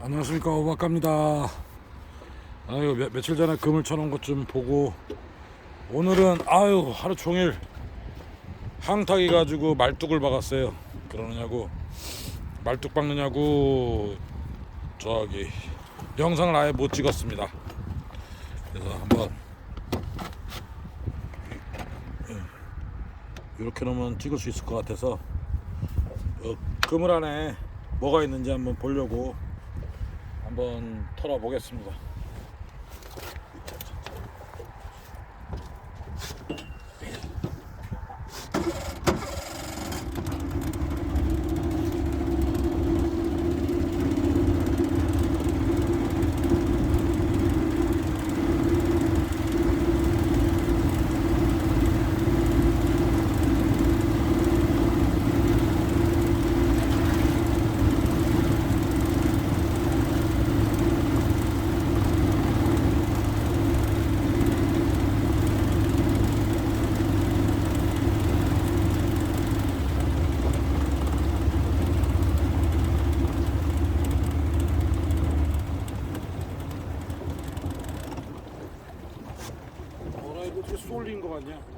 안녕하십니까 오박갑니다. 아유 며, 며칠 전에 그물 쳐놓은 것 좀 보고 오늘은 아유 하루 종일 항타기 가지고 말뚝을 박았어요. 그러느냐고 말뚝 박느냐고 저기 영상을 아예 못 찍었습니다. 그래서 한번 이렇게 놓으면 찍을 수 있을 것 같아서 어, 그물 안에 뭐가 있는지 한번 보려고 한번 털어보겠습니다. молодец.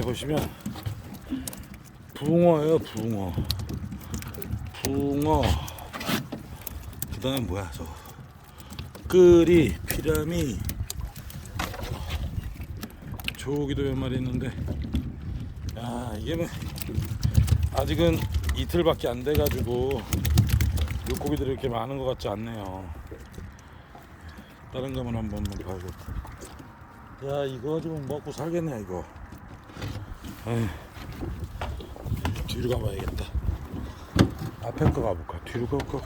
예 보시면 붕어예요 붕어. 붕어. 그 다음에 뭐야 저 끄리 피라미. 조기도 몇 마리 있는데. 야 이게 뭐 아직은 이틀밖에 안 돼가지고 물고기들이 이렇게 많은 것 같지 않네요. 다른 거만 한번 봐야겠다. 야 이거 가지고 먹고 살겠네 이거 뒤로 가봐야겠다. 앞에 거 가볼까? 뒤로 가볼까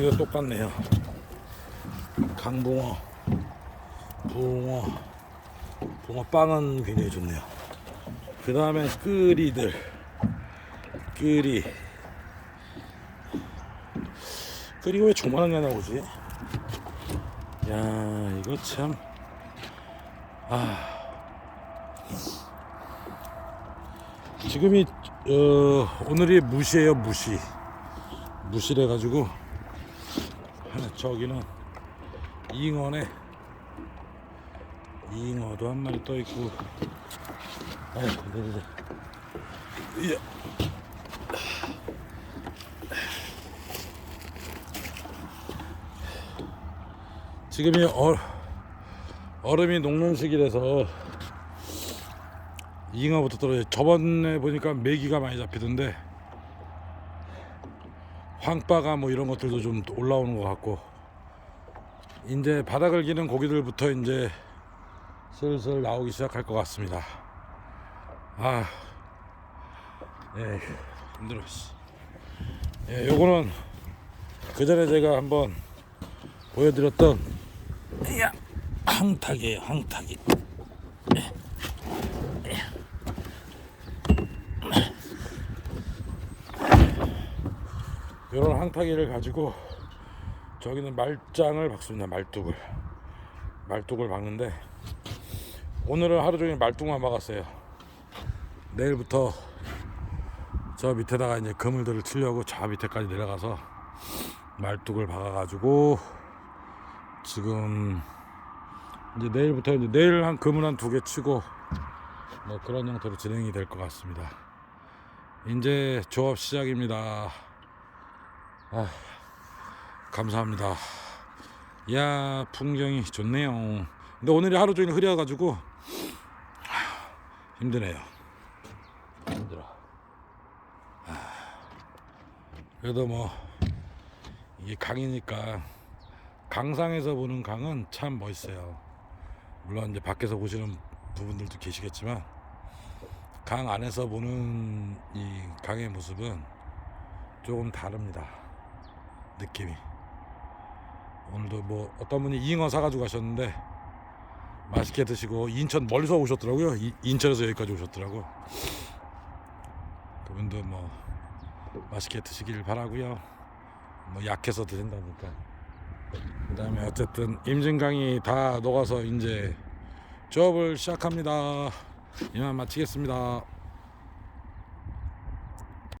여기도 똑같네요. 강붕어, 붕어, 붕어빵은 굉장히 좋네요. 그 다음에 끄리들, 끄리. 끄리가 왜 조만한 게 나오지? 야, 이거 참. 아. 지금이, 어, 오늘이 무시예요, 무시. 무시래 가지고 저기는 잉어네. 잉어도 한 마리 떠 있고. 아유 네네네. 이야. 지금이 어, 얼음이 녹는 시기라서 잉어부터 떨어져 저번에 보니까 메기가 많이 잡히던데 황바가 뭐 이런 것들도 좀 올라오는 것 같고 이제 바닥을 기는 고기들부터 이제 슬슬 나오기 시작할 것 같습니다. 아, 예, 힘들어. 씨. 예, 요거는 그 전에 제가 한번 보여드렸던 야, 항탁이에요, 항탁이. 이런 항타기를 가지고 저기는 말짱을 박습니다 말뚝을 말뚝을 박는데 오늘은 하루 종일 말뚝만 박았어요 내일부터 저 밑에다가 이제 그물들을 치려고 저 밑에까지 내려가서 말뚝을 박아가지고 지금 이제 내일부터 이제 내일 한 그물 한 두 개 치고 뭐 그런 형태로 진행이 될 것 같습니다. 이제 조업 시작입니다. 아, 감사합니다. 야 풍경이 좋네요. 근데 오늘이 하루 종일 흐려가지고 하, 힘드네요. 힘들어. 아, 그래도 뭐 이게 강이니까 강상에서 보는 강은 참 멋있어요. 물론 이제 밖에서 보시는 부분들도 계시겠지만 강 안에서 보는 이 강의 모습은 조금 다릅니다. 느낌이. 오늘도 뭐 어떤 분이 잉어 사가지고 가셨는데 맛있게 드시고 인천 멀리서 오셨더라고요. 이- 인천에서 여기까지 오셨더라고. 그분도 뭐 맛있게 드시길 바라고요. 뭐 약해서 드신다니까. 그 다음에 어쨌든 임진강이 다 녹아서 이제 조업을 시작합니다. 이만 마치겠습니다.